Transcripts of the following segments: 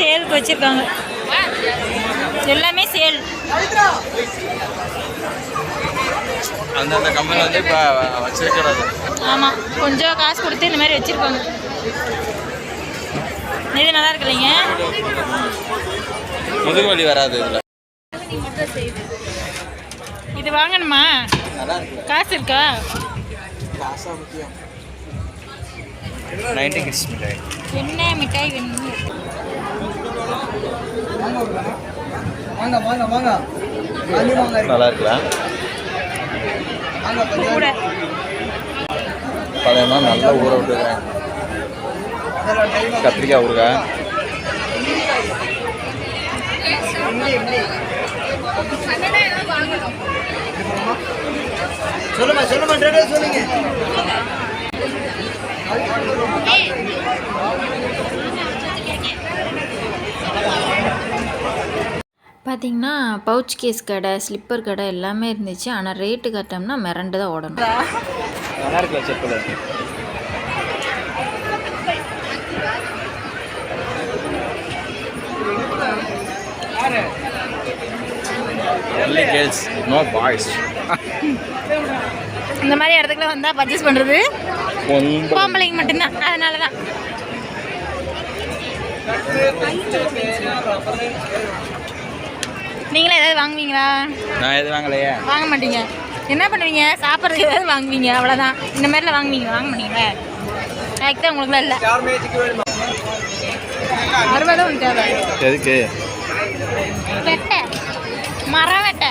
சேலுக்கு வச்சுருக்காங்க. எல்லாமே சேல். அந்தந்த கம்பெனி வந்து இப்போ வச்சிருக்கிறது. ஆமாம் கொஞ்சம் காசு கொடுத்து இந்த மாதிரி வச்சுருப்பாங்க. இது நல்லா இருக்கு இல்லைங்க? முதுகு வலி வராது இதில். இது வாங்கணுமா? காசு இருக்கா? என்ன மிட்டாய் வேணும் வாங்க வாங்க வாங்க. நல்லா இருக்குல்ல கூட. பழையமா நல்லா ஊற விட்டுக்கிறேன். கத்திரிக்காய் ஊறுகாய் சொல்லுமா சொல்லுமா சொல்லுங்க. பார்த்தீங்கன்னா பவுச் கேஸ் கடை ஸ்லிப்பர் கடை எல்லாமே இருந்துச்சு. ஆனால் ரேட்டு கட்டோம்னா மிரண்டு தான் ஓடணும். நல்லா இருக்குல்ல chappal? Only girls no boys இந்த மாதிரி இடத்துக்குலாம் வந்தால் பர்ச்சேஸ் பண்ணுறது பொம்பளைங்க மட்டும்தான். அதனால தான் நீங்களே ஏதாவது வாங்குவீங்களா? நான் எது வாங்கலையே. வாங்க மாட்டீங்க. என்ன பண்ணுவீங்க? சாப்பிட்றதுக்கு ஏதாவது வாங்குவீங்க அவ்வளோதான் இந்த மாதிரிலாம் வாங்குவீங்க வாங்க மாட்டீங்களா? தான் உங்களுக்குலாம் இல்லை. அறுபது ஒன்று தேவை. எதுக்கு? வெட்டை. மரம் வெட்டை.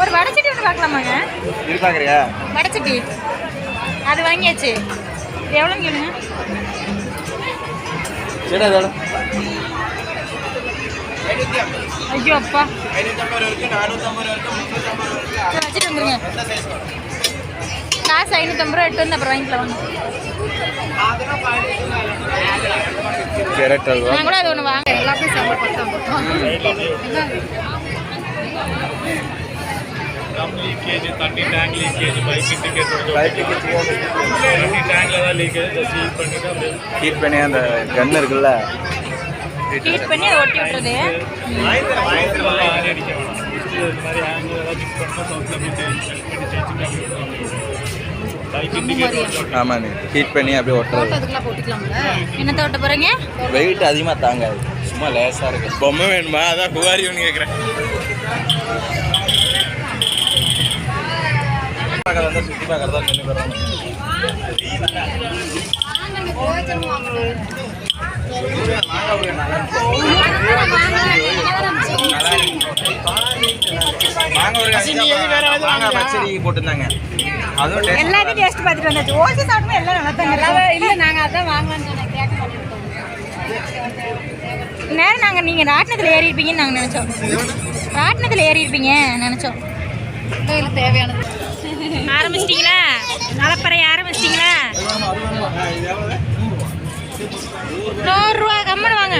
ஒரு வடச்சட்டி ஒன்று பார்க்கலாமாங்க? இது பார்க்குறியா? வடச்சட்டி. அது வாங்கியாச்சு. எவ்வளோன்னு கேளுங்க. சரி அதோட ஐயோ அப்பா வச்சுட்டு வந்துருங்க காசு ஐநூற்றம்பது ரூபா வந்து அப்புறம் வாங்கிக்கலாம் வாங்க கேரட் அல்வா நான் கூட அது ஒன்று வாங்க எல்லாத்தையும் சாப்பிட డ్రమ్ లీకేజ్ தண்ணி டேங்க் லீக்கேஜ் பைக் இண்டிகேட்டர் பைப்புக்கு தண்ணி டேங்க்ல தான் லீக்கேஜ் சீல் பண்ணிட்டு அப்படியே ஹீட் பண்ணி அந்த கன் இருக்குல்ல ஹீட் பண்ணி அதை ஒட்டி விட்டுறது ஆயில் அடிக்க வேணாம் Just இந்த மாதிரி ஆங்கிள் ஏதாவது ஃபிக்ஸ் பண்ணால் சவுத்தில் அப்படியே சேஞ்ச் பண்ணி சேஞ்ச் பண்ணி பைக் இண்டிகேட்டர் ஆமாம் ஹீட் பண்ணி அப்படியே ஒட்டுறது அதுக்கெல்லாம் போட்டுக்கலாம்ல என்னத்தை ஒட்ட போகிறீங்க வெயிட் அதிகமாக தாங்காது சும்மா லேசாக இருக்கு பொம்மை வேணுமா அதான் புகாரி ஒன்று கேட்குறேன் சுற்றி பார்க்கறதா நின்று மாங்காய் பச்சடி போட்டிருந்தாங்க அதுவும் taste எல்லாத்தையும் டேஸ்ட் பார்த்துட்டு வந்தாச்சு. ஓசி எல்லாம் நல்லா இல்லை நாங்கள் அதான் வாங்கலாம்னு சொன்னேன். கேட்க மாட்டேன் நேரம் நாங்கள் நீங்கள் ராட்டினத்தில் ஏறி இருப்பீங்கன்னு நாங்கள் நினச்சோம். ராட்டினத்தில் ஏறி இருப்பீங்க நினச்சோம் தேவையானது. ஆரம்பிச்சிட்டிங்களா? நலப்பறை ஆரம்பிச்சிட்டிங்களா? நூறுரூவா கம்மனு வாங்க.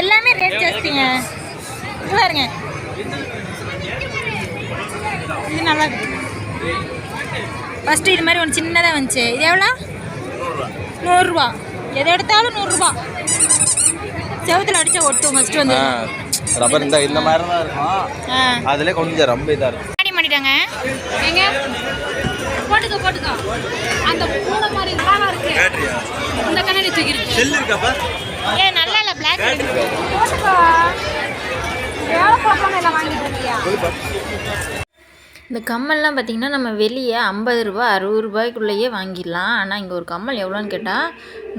எல்லாமே ரேட் ஜாஸ்திங்க. பாருங்க. இது நல்லா இருக்கு. ஃபஸ்ட்டு இது மாதிரி ஒன்று சின்னதாக வந்துச்சு. இது எவ்வளோ? நூறுரூவா. எதை எடுத்தாலும் நூறுரூவா செவத்தில் அடிச்சா ஒட்டும் ஃபஸ்ட்டு வந்து. ரப்பர் இந்த இந்த மாதிரி தான் இருக்கும் அதுல கொஞ்சம் ரொம்ப இதாக இருக்கும். ஆடி பண்ணிட்டாங்க. எங்க? போட்டுக்கோ போட்டுக்கோ. அந்த பூனை மாதிரி நல்லா இருக்கு. இந்த கண்ணாடி தூக்கிருக்கு செல் இருக்காப்பா ஏ நல்லா இல்லை பிளாக் போட்டுக்கோ. எவ்வளோ போட்டோன்னு எல்லாம் வாங்கிட்டு இருக்கியா? இந்த கம்மல்லாம் பார்த்திங்கன்னா நம்ம வெளியே ஐம்பது ரூபா அறுபது ரூபாய்க்குள்ளேயே வாங்கிடலாம். ஆனால் இங்கே ஒரு கம்மல் எவ்வளோன்னு கேட்டால்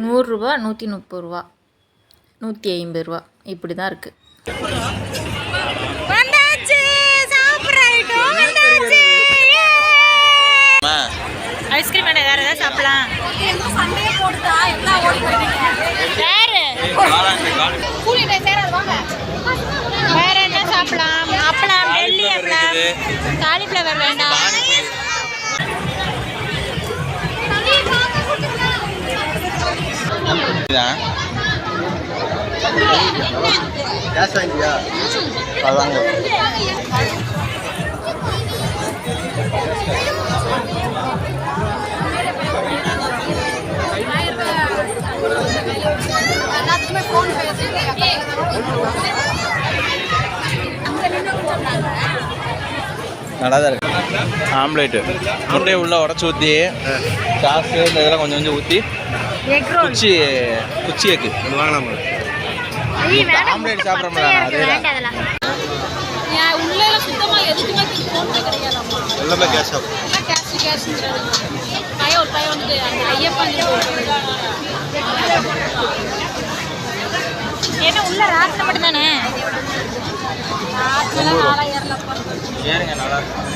நூறுரூவா நூற்றி முப்பது ரூபா நூற்றி ஐம்பது ரூபா. இப்படி தான் இருக்குது ஐஸ்கிரீம் வேணா வேற ஏதாவது யாரு சாப்பிடலாம் அப்பளம் காலிஃப்ளவர் வேண்டாம். கேஷ் வாங்கிட்டியா அதாங்க நல்லா தான் இருக்கு. ஆம்லேட்டு. முட்டையை உள்ள உடச்சி ஊற்றி சாஸ் இந்த இதெல்லாம் கொஞ்சம் கொஞ்சம் ஊற்றி குச்சி குச்சி எக்கு வாங்கலாம் ஆம்லேட் சாப்பிட்றோம்ல அதே தான். எல்லாமே கேஷ் ஆகும். கேஷ் ஒரு பையன் ஐயப்பன் என்ன உள்ள ஆற்றுலாம் நாலாயிரம்லப்பா ஏறுங்க நல்லா இருக்கும்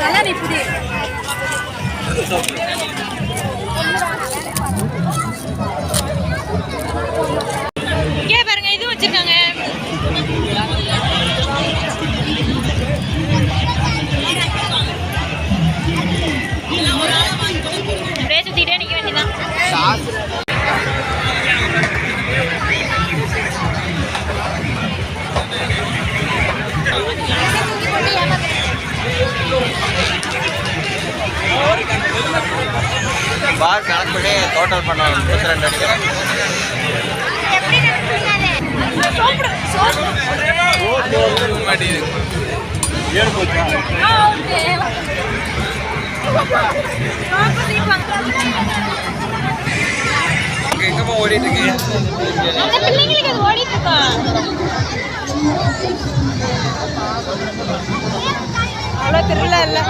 இல்லை நல்லா நிற்புது இங்கே பார் கணக்கு பண்ணி டோட்டல் பண்ணுவாங்க முப்பத்தி ரெண்டு அடிக்கிறேன் எங்கப்பா ஓடிட்டு அது ஓடிட்டு இருக்கோம் அவ்வளோ திருவிழா இல்லை.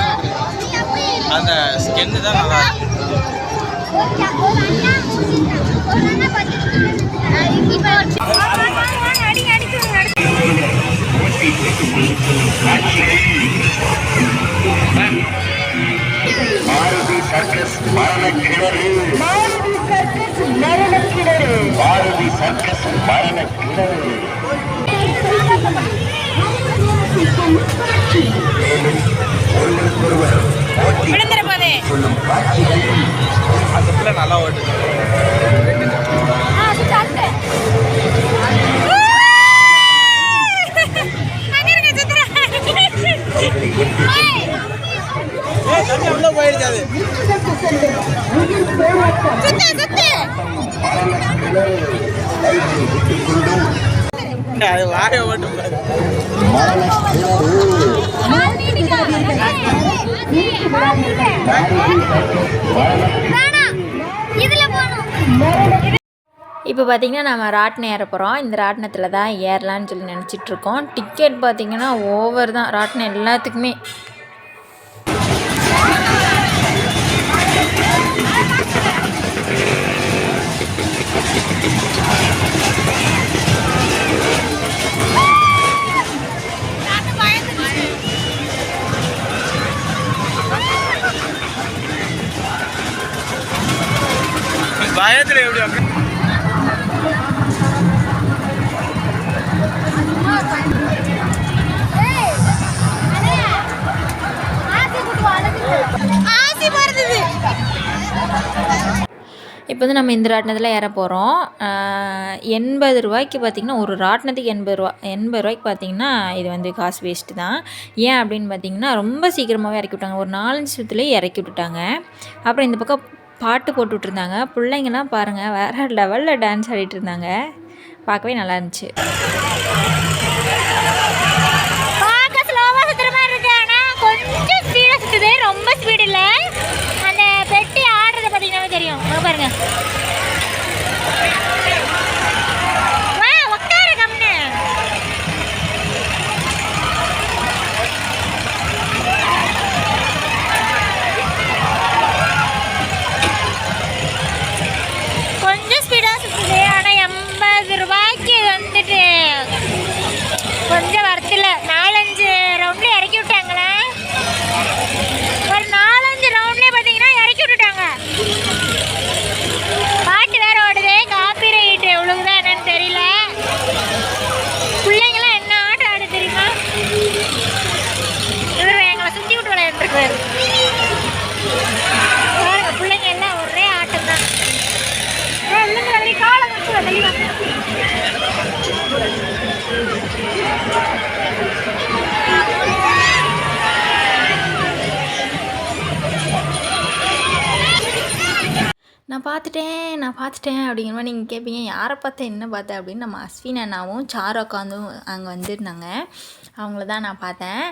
அந்த ஸ்கின்னு தான் நல்லா இருக்கு. மாருதி சர்க்கஸ் மரணக்கிணறு மாருதி சர்க்கஸ் அந்த பிள்ளை நல்லா ஓட்டுது. போயிடுச்சு அது அது. வாய ஓட்டும் பாரு. இப்போ பார்த்தீங்கன்னா நம்ம ராட்டினம் ஏற போகிறோம். இந்த ராட்டினத்தில் தான் ஏறலான்னு சொல்லி நினச்சிட்ருக்கோம். டிக்கெட் பார்த்தீங்கன்னா ஓவர் தான். ராட்டினம் எல்லாத்துக்குமே இப்போ வந்து நம்ம இந்த ராட்டினத்தில் ஏற போகிறோம் எண்பது ரூபாய்க்கு பார்த்திங்கன்னா ஒரு ராட்டினத்துக்கு எண்பது ரூபா எண்பது ரூபாய்க்கு பார்த்திங்கன்னா இது வந்து காசு வேஸ்ட்டு தான். ஏன் அப்படின்னு பார்த்தீங்கன்னா ரொம்ப சீக்கிரமாகவே இறக்கி விட்டாங்க. ஒரு நாலஞ்சு நிமிஷத்துலேயே இறக்கி விட்டுட்டாங்க. அப்புறம் இந்த பக்கம் பாட்டு போட்டு விட்ருந்தாங்க பிள்ளைங்கள்லாம் பாருங்கள் வேறு லெவலில் டான்ஸ் ஆடிட்டு இருந்தாங்க. பார்க்கவே நல்லா இருந்துச்சு. பார்க்க ஸ்லோவாக சுற்றுற மாதிரி இருக்கு. ஆனால் கொஞ்சம் ஸ்பீடாக சுற்றுது ரொம்ப ஸ்பீடு இல்லை. பார்த்தீங்கன்னா தெரியும் அங்க பாருங்க வா உட்காரு கம்னு கொஞ்சம் ஸ்பீடாக சுற்றுது ஆனால் நான் பார்த்துட்டேன் நான் பார்த்துட்டேன் அப்படிங்கிற மாதிரி நீங்கள் கேட்பீங்க யாரை பார்த்தேன் என்ன பார்த்தேன் அப்படின்னு நம்ம அஸ்வின் அண்ணாவும் சாரு உட்காந்தும் அங்கே வந்திருந்தாங்க. அவங்கள தான் நான் பார்த்தேன்.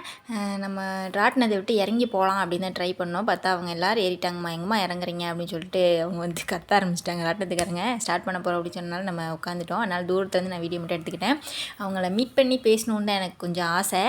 நம்ம ராட்டினத்தை விட்டு இறங்கி போகலாம் அப்படின்னு தான் ட்ரை பண்ணோம். பார்த்தா அவங்க எல்லோரும் ஏறிட்டாங்கம்மா எங்கம்மா இறங்குறீங்க அப்படின்னு சொல்லிட்டு அவங்க வந்து கத்த ஆரம்பிச்சிட்டாங்க. ராட்டினத்துக்காரங்க ஸ்டார்ட் பண்ண போகிறோம் அப்படின்னு சொன்னாலும் நம்ம உட்காந்துட்டோம் அதனால் தூரத்துலேருந்து நான் வீடியோ மட்டும் எடுத்துக்கிட்டேன். அவங்கள மீட் பண்ணி பேசணுன்னு தான் எனக்கு கொஞ்சம் ஆசை.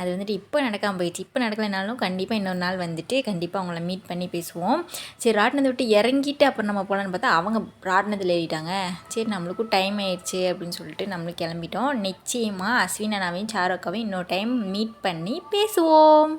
அது வந்துட்டு இப்போ நடக்காமல் போயிடுச்சு. இப்போ நடக்கலைனாலும் கண்டிப்பாக இன்னொரு நாள் வந்துட்டு கண்டிப்பாக அவங்கள மீட் பண்ணி பேசுவோம். சரி ராட்டினத்தை விட்டு இறங்கிட்டு அப்புறம் நம்ம போகலான்னு பார்த்தா அவங்க ராட்டினத்தில் ஏறிட்டாங்க. சரி நம்மளுக்கும் டைம் ஆயிடுச்சு அப்படின்னு சொல்லிட்டு நம்மளும் கிளம்பிட்டோம். நிச்சயமாக அஸ்வினாவையும் சாரோக்காவையும் இன்னொரு டைம் மீட் பண்ணி பேசுவோம்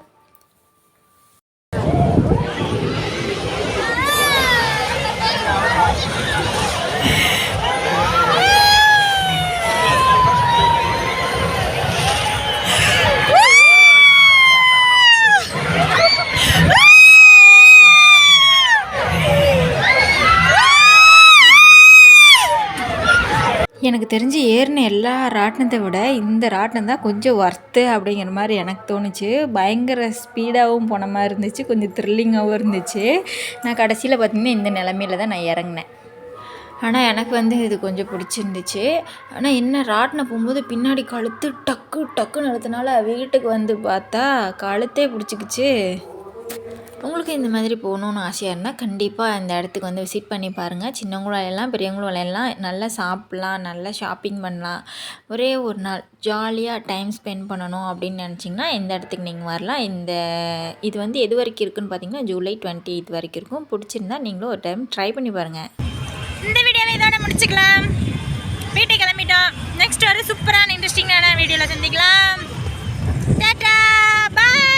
எனக்கு தெரிஞ்சு ஏறின எல்லா ராட்டினத்தை விட இந்த ராட்டினம் தான் கொஞ்சம் ஒர்த்து அப்படிங்கிற மாதிரி எனக்கு தோணுச்சு. பயங்கர ஸ்பீடாகவும் போன மாதிரி இருந்துச்சு. கொஞ்சம் த்ரில்லிங்காகவும் இருந்துச்சு. நான் கடைசியில் பார்த்திங்கன்னா இந்த நிலமையில தான் நான் இறங்கினேன். ஆனால் எனக்கு வந்து இது கொஞ்சம் பிடிச்சிருந்துச்சு. ஆனால் என்ன ராட்டினம் போகும்போது பின்னாடி கழுத்து டக்கு டக்குன்னு அழுத்தினால வீட்டுக்கு வந்து பார்த்தா கழுத்தே பிடிச்சிக்கிச்சு. உங்களுக்கு இந்த மாதிரி போகணுன்னு ஆசையாக இருந்தால் கண்டிப்பாக இந்த இடத்துக்கு வந்து விசிட் பண்ணி பாருங்கள் சின்னவங்களும் விளையாடலாம் பெரியவங்களும் நல்லா சாப்பிட்லாம் நல்லா ஷாப்பிங் பண்ணலாம். ஒரே ஒரு நாள் ஜாலியாக டைம் ஸ்பெண்ட் பண்ணணும் அப்படின்னு நினச்சிங்கன்னா இந்த இடத்துக்கு நீங்கள் வரலாம். இந்த இது வந்து எது வரைக்கும் இருக்குன்னு பார்த்தீங்கன்னா ஜூலை டுவெண்ட்டி இது வரைக்கும் இருக்கும். பிடிச்சிருந்தா நீங்களும் ஒரு டைம் ட்ரை பண்ணி பாருங்கள் இந்த வீடியோவை இதோட முடிச்சுக்கலாம். வீட்டுக்கு கிளம்பிட்டோம். நெக்ஸ்ட் வர சூப்பரான இன்ட்ரெஸ்டிங்கான வீடியோவில் சந்திக்கலாம். டாட்டா பாய்